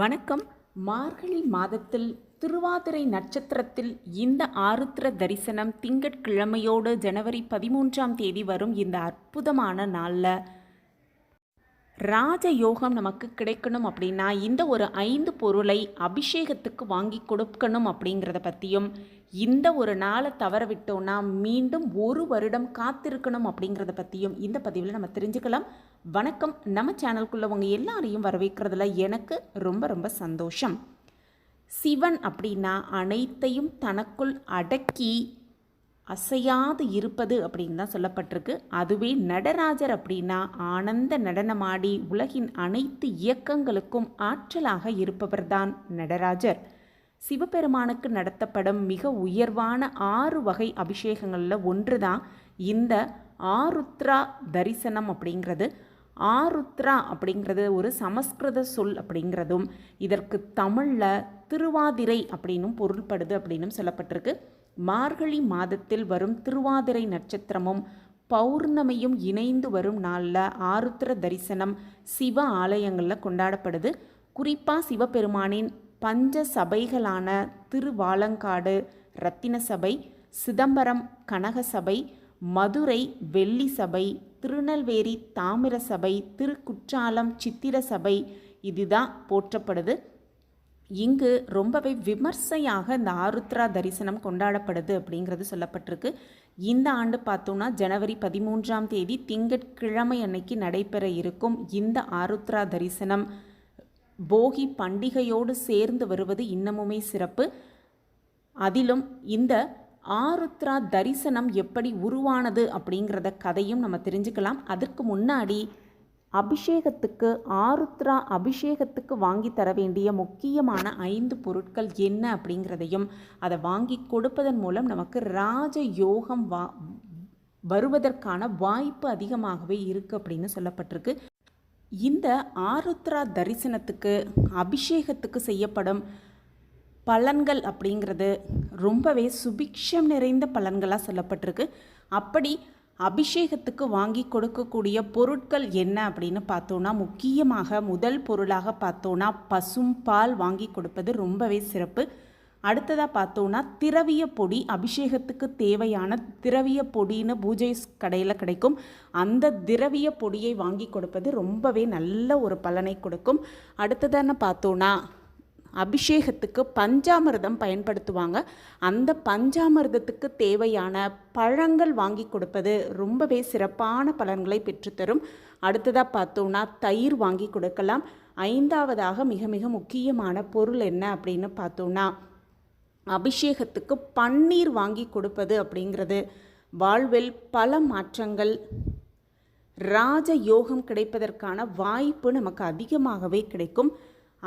வணக்கம். மார்கழி மாதத்தில் திருவாதிரை நட்சத்திரத்தில் இந்த ஆருத்ர தரிசனம் திங்கட்கிழமையோடு ஜனவரி பதிமூன்றாம் தேதி வரும் இந்த அற்புதமான நாளில் ராஜயோகம் நமக்கு கிடைக்கணும் அப்படின்னா இந்த ஒரு ஐந்து பொருளை அபிஷேகத்துக்கு வாங்கி கொடுக்கணும் அப்படிங்கிறத பற்றியும் இந்த ஒரு நாளை தவற விட்டோம்னா மீண்டும் ஒரு வருடம் காத்திருக்கணும் அப்படிங்கிறத பற்றியும் இந்த பதிவில் நம்ம தெரிஞ்சுக்கலாம். வணக்கம். நம்ம சேனலுக்குள்ளவங்க எல்லாரையும் வரவேற்கிறதுல எனக்கு ரொம்ப ரொம்ப சந்தோஷம். சிவன் அப்படின்னா அனைத்தையும் தனக்குள் அடக்கி அசையாது இருப்பது அப்படின்னு தான் சொல்லப்பட்டிருக்கு. அதுவே நடராஜர் அப்படின்னா ஆனந்த நடனமாடி உலகின் அனைத்து இயக்கங்களுக்கும் ஆற்றலாக இருப்பவர்தான் நடராஜர். சிவபெருமானுக்கு நடத்தப்படும் மிக உயர்வான ஆறு வகை அபிஷேகங்களில் ஒன்று தான் இந்த ஆருத்ரா தரிசனம் அப்படிங்கிறது. ஆருத்ரா அப்படிங்கிறது ஒரு சமஸ்கிருத சொல் அப்படிங்கிறதும் இதற்கு தமிழில் திருவாதிரை அப்படின்னும் பொருள்படுது அப்படின்னும் சொல்லப்பட்டிருக்கு. மார்கழி மாதத்தில் வரும் திருவாதிரை நட்சத்திரமும் பௌர்ணமியும் இணைந்து வரும் நாளில் ஆருத்ர தரிசனம் சிவ ஆலயங்களில் கொண்டாடப்படுது. குறிப்பாக சிவபெருமானின் பஞ்ச சபைகளான திருவாலங்காடு ரத்தின சபை சிதம்பரம் கனக சபை மதுரை வெள்ளி சபை திருநெல்வேலி தாமிர சபை திருக்குற்றாலம் சித்திர சபை இதுதான் போற்றப்படுது. இங்கு ரொம்பவே விமர்சையாக இந்த ஆருத்ரா தரிசனம் கொண்டாடப்படுது அப்படிங்கிறது சொல்லப்பட்டிருக்கு. இந்த ஆண்டு பார்த்தோன்னா ஜனவரி பதிமூன்றாம் தேதி திங்கட்கிழமை அன்னைக்கு நடைபெற இருக்கும் இந்த ஆருத்ரா தரிசனம். போகி பண்டிகையோடு சேர்ந்து வருவது இன்னமுமே சிறப்பு. அதிலும் இந்த ஆருத்ரா தரிசனம் எப்படி உருவானது அப்படிங்கிறத கதையும் நம்ம தெரிஞ்சுக்கலாம். அதற்கு முன்னாடி அபிஷேகத்துக்கு ஆருத்ரா அபிஷேகத்துக்கு வாங்கி தர வேண்டிய முக்கியமான ஐந்து பொருட்கள் என்ன அப்படிங்கிறதையும் அதை வாங்கி கொடுப்பதன் மூலம் நமக்கு ராஜ யோகம் வா வருவதற்கான வாய்ப்பு அதிகமாகவே இருக்குது அப்படின்னு சொல்லப்பட்டிருக்கு. இந்த ஆருத்ரா தரிசனத்துக்கு அபிஷேகத்துக்கு செய்யப்படும் பலன்கள் அப்படிங்கிறது ரொம்பவே சுபிக்ஷம் நிறைந்த பலன்களாக சொல்லப்பட்டிருக்கு. அப்படி அபிஷேகத்துக்கு வாங்கி கொடுக்கக்கூடிய பொருட்கள் என்ன அப்படின்னு பார்த்தோன்னா முக்கியமாக முதல் பொருளாக பார்த்தோன்னா பசும் பால் வாங்கி கொடுப்பது ரொம்பவே சிறப்பு. அடுத்ததாக பார்த்தோன்னா திரவிய பொடி அபிஷேகத்துக்கு தேவையான திரவிய பொடின்னு பூஜை கடையில் கிடைக்கும். அந்த திரவிய பொடியை வாங்கி கொடுப்பது ரொம்பவே நல்ல ஒரு பலனை கொடுக்கும். அடுத்ததான பார்த்தோன்னா அபிஷேகத்துக்கு பஞ்சாமிர்தம் பயன்படுத்துவாங்க. அந்த பஞ்சாமிர்தத்துக்கு தேவையான பழங்கள் வாங்கி கொடுப்பது ரொம்பவே சிறப்பான பலன்களை பெற்றுத்தரும். அடுத்ததாக பார்த்தோன்னா தயிர் வாங்கி கொடுக்கலாம். ஐந்தாவதாக மிக மிக முக்கியமான பொருள் என்ன அப்படின்னு பார்த்தோன்னா அபிஷேகத்துக்கு பன்னீர் வாங்கி கொடுப்பது அப்படிங்கிறது. வாழ்வில் பல மாற்றங்கள் ராஜ யோகம் கிடைப்பதற்கான வாய்ப்பு நமக்கு அதிகமாகவே கிடைக்கும்.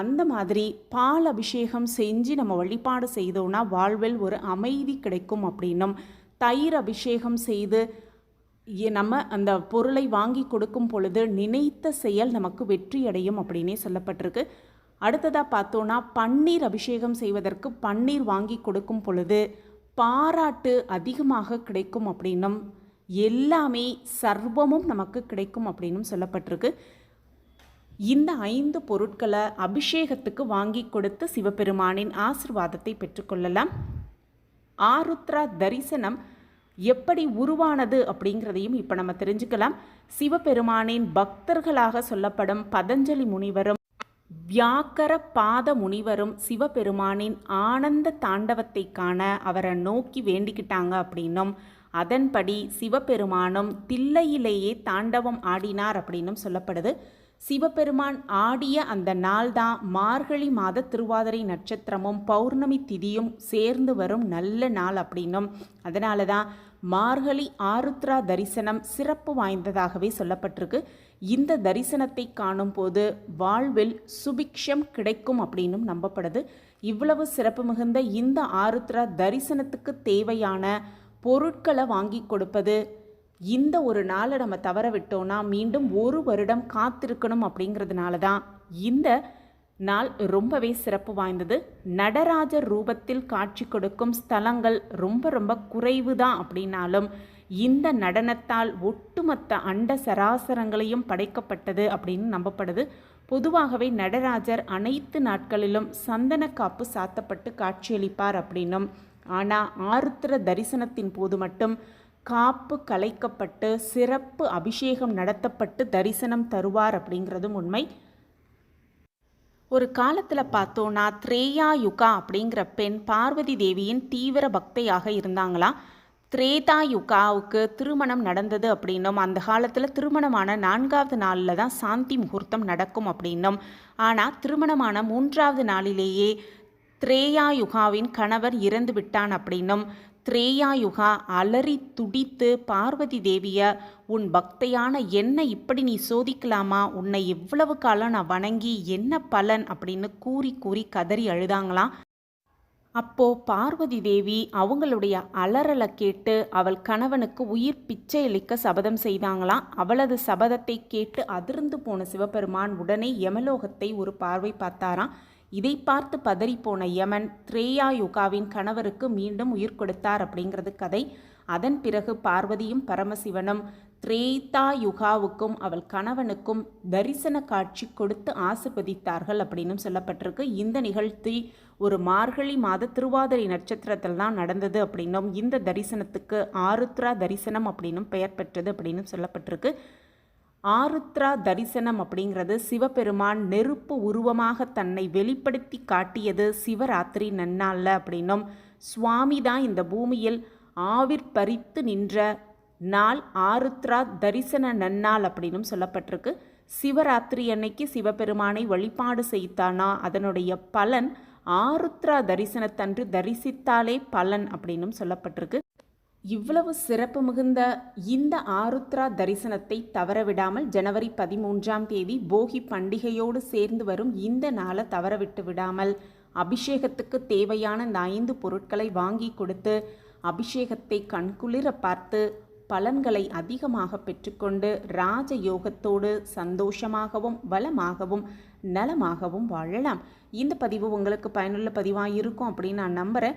அந்த மாதிரி பால் அபிஷேகம் செஞ்சு நம்ம வழிபாடு செய்தோம்னா வாழ்வில் ஒரு அமைதி கிடைக்கும் அப்படின்னும். தயிர் அபிஷேகம் செய்து நம்ம அந்த பொருளை வாங்கி கொடுக்கும் பொழுது நினைத்த செயல் நமக்கு வெற்றி அடையும் அப்படின்னே சொல்லப்பட்டிருக்கு. அடுத்ததாக பார்த்தோன்னா பன்னீர் அபிஷேகம் செய்வதற்கு பன்னீர் வாங்கி கொடுக்கும் பொழுது பாராட்டு அதிகமாக கிடைக்கும் அப்படின்னும். எல்லாமே சர்வமும் நமக்கு கிடைக்கும் அப்படின்னும் சொல்லப்பட்டிருக்கு. இந்த ஐந்து பொருட்களை அபிஷேகத்துக்கு வாங்கி கொடுத்து சிவபெருமானின் ஆசிர்வாதத்தை பெற்றுக்கொள்ளலாம் ஆருத்ரா தரிசனம் எப்படி உருவானது அப்படிங்கிறதையும் இப்போ நம்ம தெரிஞ்சுக்கலாம். சிவபெருமானின் பக்தர்களாக சொல்லப்படும் பதஞ்சலி முனிவரும் வியாக்கர பாத முனிவரும் சிவபெருமானின் ஆனந்த தாண்டவத்தை காண அவரை நோக்கி வேண்டிக்கிட்டாங்க அப்படின்னும் அதன்படி சிவபெருமானும் தில்லையிலேயே தாண்டவம் ஆடினார் அப்படின்னும் சொல்லப்படுது. சிவபெருமான் ஆடிய அந்த நாள்தான் மார்கழி மாத திருவாதிரை நட்சத்திரமும் பௌர்ணமி திதியும் சேர்ந்து வரும் நல்ல நாள் அப்படின்னும். அதனால தான் மார்கழி ஆருத்ரா தரிசனம் சிறப்பு வாய்ந்ததாகவே சொல்லப்பட்டிருக்கு. இந்த தரிசனத்தை காணும் போது வாழ்வில் சுபிக்ஷம் கிடைக்கும் அப்படின்னும் நம்பப்படுது. இவ்வளவு சிறப்பு மிகுந்த இந்த ஆருத்ரா தரிசனத்துக்கு தேவையான பொருட்களை வாங்கி கொடுப்பது இந்த ஒரு நாளை நம்ம தவற விட்டோம்னா மீண்டும் ஒரு வருடம் காத்திருக்கணும் அப்படிங்கிறதுனால தான் இந்த நாள் ரொம்பவே சிறப்பு வாய்ந்தது. நடராஜர் ரூபத்தில் காட்சி கொடுக்கும் ஸ்தலங்கள் ரொம்ப ரொம்ப குறைவு தான் அப்படின்னாலும் இந்த நடனத்தால் ஒட்டுமொத்த அண்ட சராசரங்களையும் படைக்கப்பட்டது அப்படின்னு நம்பப்படுது. பொதுவாகவே நடராஜர் அனைத்து நாட்களிலும் சந்தன காப்பு சாத்தப்பட்டு காட்சியளிப்பார் அப்படின்னும். ஆனால் ஆருத்ர தரிசனத்தின் போது மட்டும் காப்பு கலைக்கப்பட்டு சிறப்பு அபிஷேகம் நடத்தப்பட்டு தரிசனம் தருவார் அப்படிங்கிறதும் உண்மை. ஒரு காலத்தில் பார்த்தோன்னா த்ரேயா யுகா அப்படிங்கிற பெண் பார்வதி தேவியின் தீவிர பக்தையாக இருந்தாங்களாம் திரேதா யுகாவுக்கு திருமணம் நடந்தது அப்படின்னும் அந்த காலத்தில் திருமணமான நான்காவது நாளில் தான் சாந்தி முகூர்த்தம் நடக்கும் அப்படின்னும். ஆனால் திருமணமான மூன்றாவது நாளிலேயே திரேயா யுகாவின் கணவர் இறந்து விட்டான் அப்படின்னும். திரேயாயுகா அலறி துடித்து பார்வதி தேவிய உன் பக்தையான என்ன இப்படி நீ சோதிக்கலாமா? உன்னை எவ்வளவு காலம் நான் வணங்கி என்ன பலன்? அப்படின்னு கூறி கூறி கதறி அழுதாங்களாம் அப்போ பார்வதி தேவி அவங்களுடைய அலறலை கேட்டு அவள் கணவனுக்கு உயிர் பிச்சை அளிக்க சபதம் செய்தாங்களாம் அவளது சபதத்தை கேட்டு அதிர்ந்து போன சிவபெருமான் உடனே யமலோகத்தை ஒரு பார்வை பார்த்தாராம். இதை பார்த்து பதறிப்போன யமன் த்ரேயா யுகாவின் கணவருக்கு மீண்டும் உயிர் கொடுத்தார் அப்படிங்கிறது கதை. அதன் பிறகு பார்வதியும் பரமசிவனும் திரேதா யுகாவுக்கும் அவள் கணவனுக்கும் தரிசன காட்சி கொடுத்து ஆசிர்வதித்தார்கள் அப்படின்னும் சொல்லப்பட்டிருக்கு. இந்த நிகழ்ச்சி ஒரு மார்கழி மாத திருவாதிரை நட்சத்திரத்தில் தான் நடந்தது அப்படின்னும் இந்த தரிசனத்துக்கு ஆருத்ரா தரிசனம் அப்படின்னும் பெயர் பெற்றது அப்படின்னு சொல்லப்பட்டிருக்கு. ஆருத்ரா தரிசனம் அப்படிங்கிறது சிவபெருமான் நெருப்பு உருவமாக தன்னை வெளிப்படுத்தி காட்டியது சிவராத்திரி நன்னாளில் அப்படின்னும் சுவாமி தான் இந்த பூமியில் ஆவிர் பறித்து நின்ற நாள் ஆருத்ரா தரிசன நன்னாள் அப்படின்னும் சொல்லப்பட்டிருக்கு. சிவராத்திரி அன்னைக்கு சிவபெருமானை வழிபாடு செய்தானா? அதனுடைய பலன் ஆருத்ரா தரிசனத்தன்று தரிசித்தாலே பலன் அப்படின்னும் சொல்லப்பட்டிருக்கு. இவ்வளவு சிறப்பு மிகுந்த இந்த ஆருத்ரா தரிசனத்தை தவறவிடாமல் ஜனவரி பதிமூன்றாம் தேதி போகி பண்டிகையோடு சேர்ந்து வரும் இந்த நாளை தவறவிட்டு விடாமல் அபிஷேகத்துக்கு தேவையான இந்த ஐந்து பொருட்களை வாங்கி கொடுத்து அபிஷேகத்தை கண்குளிர பார்த்து பலன்களை அதிகமாக பெற்றுக்கொண்டு ராஜ யோகத்தோடு சந்தோஷமாகவும் வளமாகவும் நலமாகவும் வாழலாம். இந்த பதிவு உங்களுக்கு பயனுள்ள பதிவாக இருக்கும் அப்படின்னு நான் நம்புகிறேன்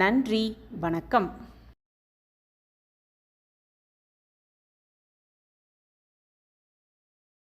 நன்றி வணக்கம்.